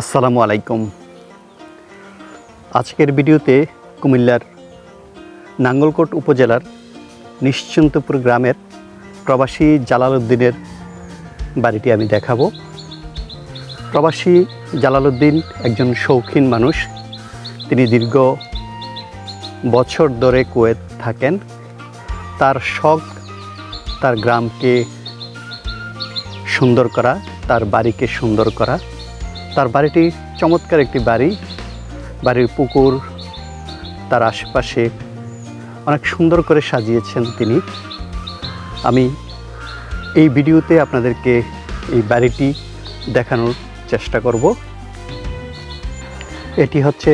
আসসালামু আলাইকুম। আজকের ভিডিওতে কুমিল্লার নাঙ্গলকোট উপজেলার নিশ্চিন্তপুর গ্রামের প্রবাসী জালাল উদ্দিনের বাড়িটি আমি দেখাবো। প্রবাসী জালাল উদ্দিন একজন শৌখিন মানুষ। তিনি দীর্ঘ বছর ধরে কুয়েত থাকেন। তার শখ তার গ্রামকে সুন্দর করা, তার বাড়িকে সুন্দর করা তার বাড়িটি চমৎকার একটি বাড়ি। বাড়ির পুকুর, তার আশেপাশে অনেক সুন্দর করে সাজিয়েছেন তিনি। আমি এই ভিডিওতে আপনাদেরকে এই বাড়িটি দেখানোর চেষ্টা করব। এটি হচ্ছে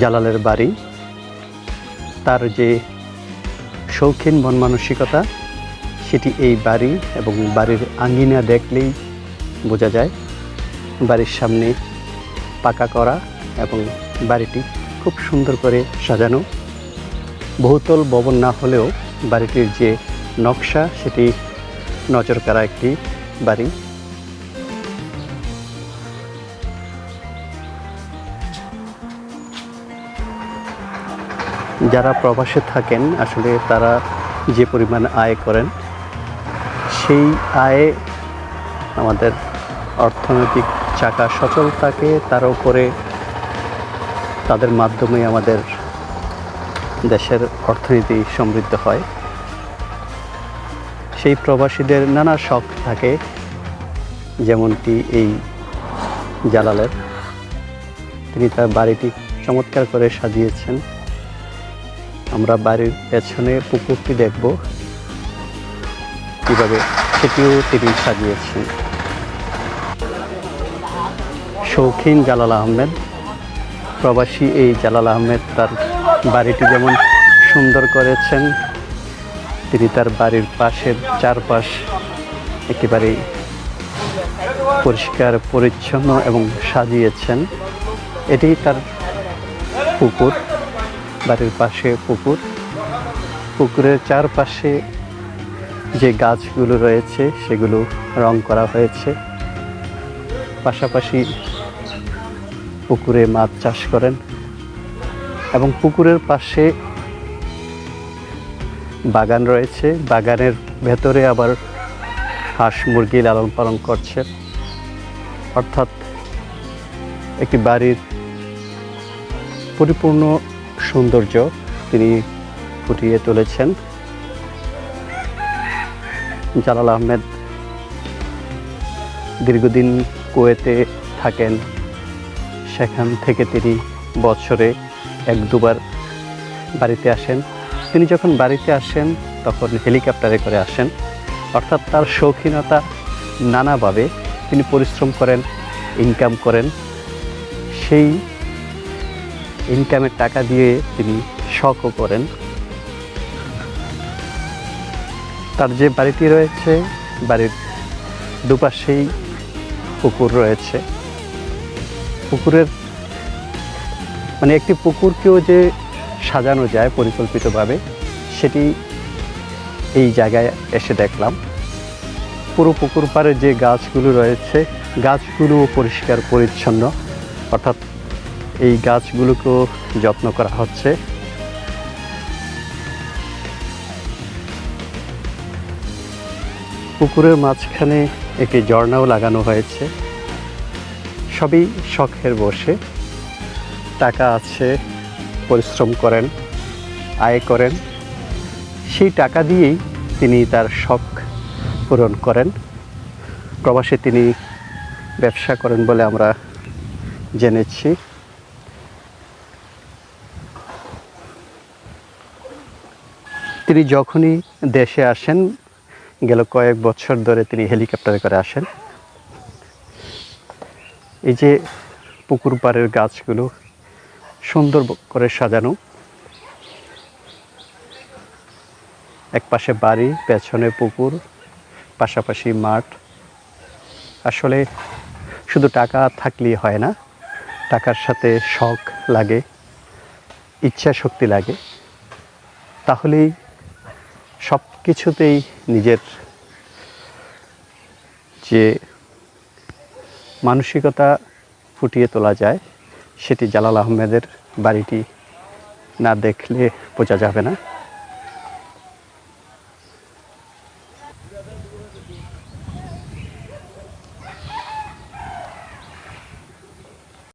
জালালের বাড়ি। তার যে শৌখিন মন মানসিকতা, সেটি এই বাড়ি এবং বাড়ির আঙ্গিনা দেখলেই বোঝা যায়। বাড়ির সামনে পাকা করা এবং বাড়িটি খুব সুন্দর করে সাজানো। বহুতল ভবন না হলেও বাড়িটির যে নকশা, সেটি নজর কাড়া একটি বাড়ি। যারা প্রবাসে থাকেন, আসলে তারা যে পরিমাণ আয় করেন, সেই আয়ে আমাদের অর্থনৈতিক চাকা সচল থাকে তার উপরে তাদের মাধ্যমে আমাদের দেশের অর্থনীতি সমৃদ্ধ হয়। সেই প্রবাসীদের নানা শখ থাকে, যেমনটি এই জালালের। তিনি তার বাড়িটি চমৎকার করে সাজিয়েছেন। আমরা বাড়ির পেছনে পুকুরটি দেখব, কীভাবে সেটিও তিনি সাজিয়েছেন। শৌখিন জালাল আহমেদ। প্রবাসী এই জালাল আহমেদ তার বাড়িটি যেমন সুন্দর করেছেন, তিনি তার বাড়ির পাশের চারপাশ একেবারে পরিষ্কার, পরিচ্ছন্ন এবং সাজিয়েছেন। এটি তার পুকুর, বাড়ির পাশে পুকুর। পুকুরের চারপাশে যে গাছগুলো রয়েছে, সেগুলো রং করা হয়েছে। পাশাপাশি পুকুরে মাছ চাষ করেন এবং পুকুরের পাশে বাগান রয়েছে। বাগানের ভেতরে আবার হাঁস মুরগি লালন পালন করছে। অর্থাৎ একটি বাড়ির পরিপূর্ণ সৌন্দর্য তিনি ফুটিয়ে তুলেছেন। জালাল আহমেদ দীর্ঘদিন কুয়েতে থাকেন। সেখান থেকে তিনি বছরে এক দুবার বাড়িতে আসেন। তিনি যখন বাড়িতে আসেন, তখন হেলিকপ্টারে করে আসেন। অর্থাৎ তার শৌখিনতা নানাভাবে তিনি পরিশ্রম করেন ইনকাম করেন। সেই ইনকামের টাকা দিয়ে তিনি শখও করেন। তার যে বাড়িটি রয়েছে, বাড়ির দুপাশেই পুকুর রয়েছে। পুকুরের মানে একটি পুকুরকেও যে সাজানো যায় পরিকল্পিতভাবে, সেটি এই জায়গায় এসে দেখলাম। পুরো পুকুর পাড়ে যে গাছগুলো রয়েছে, গাছগুলোও পরিষ্কার, পরিচ্ছন্ন। অর্থাৎ এই গাছগুলোকেও যত্ন করা হচ্ছে। পুকুরের মাঝখানে একটি ঝর্ণাও লাগানো হয়েছে। সবই শখের বসে। টাকা আছে, পরিশ্রম করেন, আয় করেন। সেই টাকা দিয়েই তিনি তার শখ পূরণ করেন। প্রবাসে তিনি ব্যবসা করেন বলে আমরা জেনেছি। তিনি যখনই দেশে আসেন, গেল কয়েক বছর ধরে তিনি হেলিকপ্টারে করে আসেন। এই যে পুকুর পাড়ের গাছগুলো সুন্দর করে সাজানো। এক পাশে বাড়ি, পেছনে পুকুর, পাশাপাশি মাঠ। আসলে শুধু টাকা থাকলেই হয় না, টাকার সাথে শখ লাগে, ইচ্ছা শক্তি লাগে। তাহলেই সব কিছুতেই নিজের যে মানসিকতা ফুটিয়ে তোলা যায় সেটি জালাল আহমেদের বাড়িটি না দেখলে বোঝা যাবে না।